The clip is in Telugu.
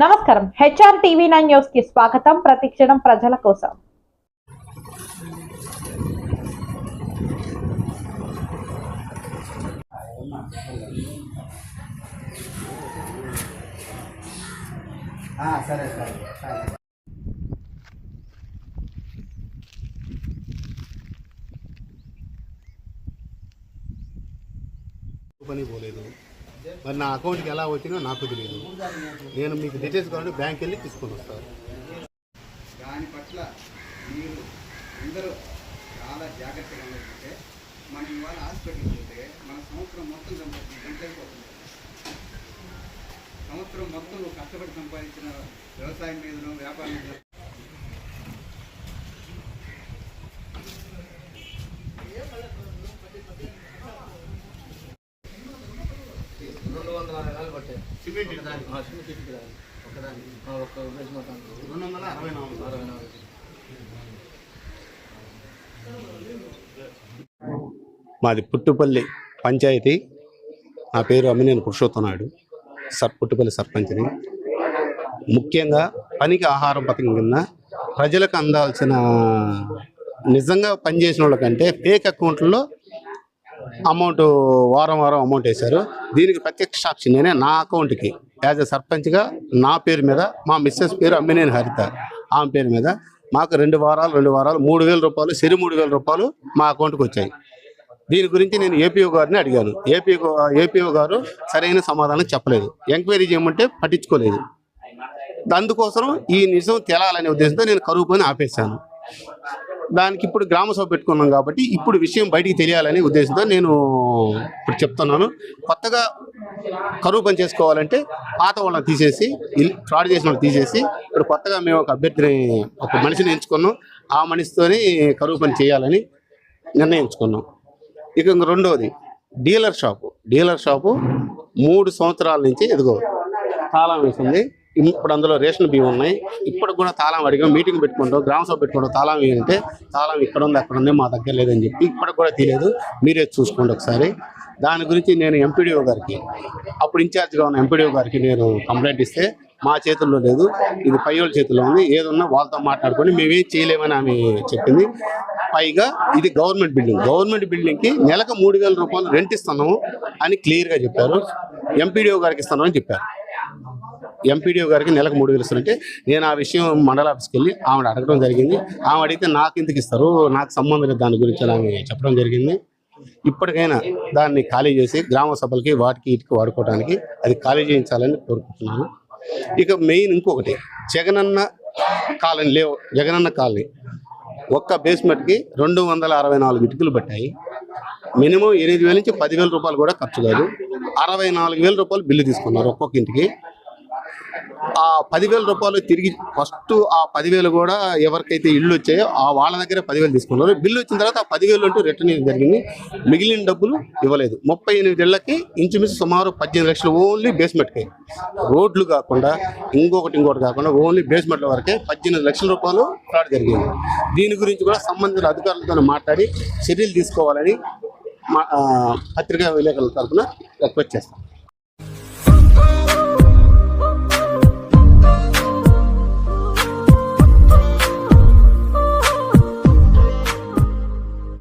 నమస్కారం. హెచ్ఆర్ టీవీ నైన్ న్యూస్కి స్వాగతం. ప్రతిక్షణం ప్రజల కోసం. ఆ, సరే సరే సరే. పని పోలేదు. మరి నా అకౌంట్కి ఎలా వచ్చినో నాకు తెలియదు నేను మీకు డీటెయిల్స్ కావాలంటే బ్యాంక్ వెళ్ళి తీసుకొని వస్తాను దాని పట్ల మీరు అందరూ చాలా జాగ్రత్తగా ఉండాలంటే మనం ఇవాళ హాస్పిటల్కి వెళ్తే మన సంవత్సరం మొత్తం సంపాదించిన గంటలైపోతుంది సంవత్సరం మొత్తం కష్టపడి సంపాదించిన వ్యవసాయం మీదనో వ్యాపారం మీద రెండు వందల అరవై నాలుగు పట్టాయి. సిమెంట్ ఒకదానికి. ఆ, సిమెంట్ ఇటుక రాదు. ఒకదానికి. ఆ, ఒక్క వేసి మొత్తానికి రెండు వందల అరవై నాలుగు. అరవై నాలుగు మాది పుట్టుపల్లి పంచాయతీ. నా పేరు అమ్మినేని పురుషోత్తనాయుడు సర్ పుట్టుపల్లి సర్పంచ్ని. ముఖ్యంగా పనికి ఆహారం పథకం కింద ప్రజలకు అందాల్సిన నిజంగా పనిచేసిన వాళ్ళకంటే ఫేక్ అకౌంట్లో అమౌంట్ వారం వారం అమౌంట్ వేశారు. దీనికి ప్రత్యక్ష సాక్షి నేనే నా అకౌంట్కి. యాజ్ ఎ సర్పంచ్గా నా పేరు మీద మా మిస్సెస్ పేరు అమ్మినేని హరిత. ఆమె పేరు మీద మాకు రెండు వారాలు రెండు వారాలు మూడు వేల రూపాయలు సరి మూడు వేల రూపాయలు మా అకౌంట్కి వచ్చాయి. దీని గురించి నేను ఏపీఓ గారిని అడిగాను. ఏపీఓ ఏపీఓ గారు సరైన సమాధానం చెప్పలేదు. ఎంక్వైరీ చేయమంటే పట్టించుకోలేదు. అందుకోసం ఈ నిజం తేలాలనే ఉద్దేశంతో నేను కరువు పని ఆపేశాను. దానికి ఇప్పుడు గ్రామ సభ పెట్టుకున్నాం కాబట్టి ఇప్పుడు విషయం బయటికి తెలియాలనే ఉద్దేశంతో నేను ఇప్పుడు చెప్తున్నాను. కొత్తగా కరువు పని చేసుకోవాలంటే పాత వాళ్ళని తీసేసి ఫ్రాడ్ చేసిన వాళ్ళని తీసేసి ఇప్పుడు కొత్తగా మేము ఒక అభ్యర్థిని ఒక మనిషిని ఎంచుకున్నాం. ఆ మనిషితోని కరువు పని చేయాలని నిర్ణయించుకున్నాం. ఇక రెండవది డీలర్ షాపు. డీలర్ షాపు మూడు సంవత్సరాల నుంచి ఎదుగు తాళం వేసింది. ఇప్పుడు అందులో రేషన్ బియ్యం ఉన్నాయి. ఇప్పుడు కూడా తాళం అడిగాం మీటింగ్ పెట్టుకుంటాం గ్రామ సభ పెట్టుకుంటాం. తాళం ఏంటంటే తాళం ఇక్కడ ఉంది అక్కడ ఉంది మా దగ్గర లేదని చెప్పి ఇప్పటికి కూడా తెలియదు. మీరే చూసుకోండి ఒకసారి. దాని గురించి నేను ఎంపీడీఓ గారికి అప్పుడు ఇన్ఛార్జ్గా ఉన్న ఎంపీడీఓ గారికి నేను కంప్లైంట్ ఇస్తే మా చేతుల్లో లేదు. ఇది పై వాళ్ళ చేతుల్లో ఉంది. ఏదున్నా వాళ్ళతో మాట్లాడుకొని మేమేం చేయలేమని ఆమె చెప్పింది. పైగా ఇది గవర్నమెంట్ బిల్డింగ్. గవర్నమెంట్ బిల్డింగ్కి నెలకు మూడు వేల రూపాయలు రెంట్ ఇస్తున్నాము అని క్లియర్గా చెప్పారు. ఎంపీడీఓ గారికి ఇస్తున్నామని చెప్పారు. ఎంపీడీఓ గారికి నెలకు మూడు వేలు ఇస్తారంటే నేను ఆ విషయం మండల ఆఫీస్కి వెళ్ళి ఆవిడ అడగడం జరిగింది. ఆమె అడిగితే నాకు ఎందుకు ఇస్తారు? నాకు సంబంధం లేదు దాని గురించి అని చెప్పడం జరిగింది. ఇప్పటికైనా దాన్ని ఖాళీ చేసి గ్రామ సభలకి వాటికి ఇటుకి వాడుకోవడానికి అది ఖాళీ చేయించాలని కోరుకుంటున్నాను. ఇక మెయిన్ ఇంకొకటి జగనన్న కాలనీ లేవు జగనన్న కాలనీ. ఒక్క బేస్మెంట్కి రెండు వందల అరవై నాలుగు ఇటుకలు పట్టాయి. మినిమం ఎనిమిది వేల నుంచి పదివేల రూపాయలు కూడా ఖర్చు కాదు. అరవై నాలుగు వేల రూపాయలు బిల్లు తీసుకున్నారు ఒక్కొక్క ఇంటికి. ఆ పదివేల రూపాయలు తిరిగి ఫస్ట్ ఆ పదివేలు కూడా ఎవరికైతే ఇల్లు వచ్చాయో ఆ వాళ్ళ దగ్గర పదివేలు తీసుకున్నారు. బిల్లు వచ్చిన తర్వాత ఆ పదివేలు అంటూ రిటర్న్ జరిగింది. మిగిలిన డబ్బులు ఇవ్వలేదు. ముప్పై ఎనిమిది ఏళ్ళకి ఇంచుమించు సుమారు పద్దెనిమిది లక్షలు ఓన్లీ బేస్మెంట్కి రోడ్లు కాకుండా ఇంకొకటి ఇంకోటి కాకుండా ఓన్లీ బేస్మెంట్ల వరకే పద్దెనిమిది లక్షల రూపాయలు ఫ్రాడ్ జరిగింది. దీని గురించి కూడా సంబంధిత అధికారులతో మాట్లాడి చర్యలు తీసుకోవాలని మా పత్రికా విలేకరుల తరఫున రిక్వెస్ట్ చేస్తాం.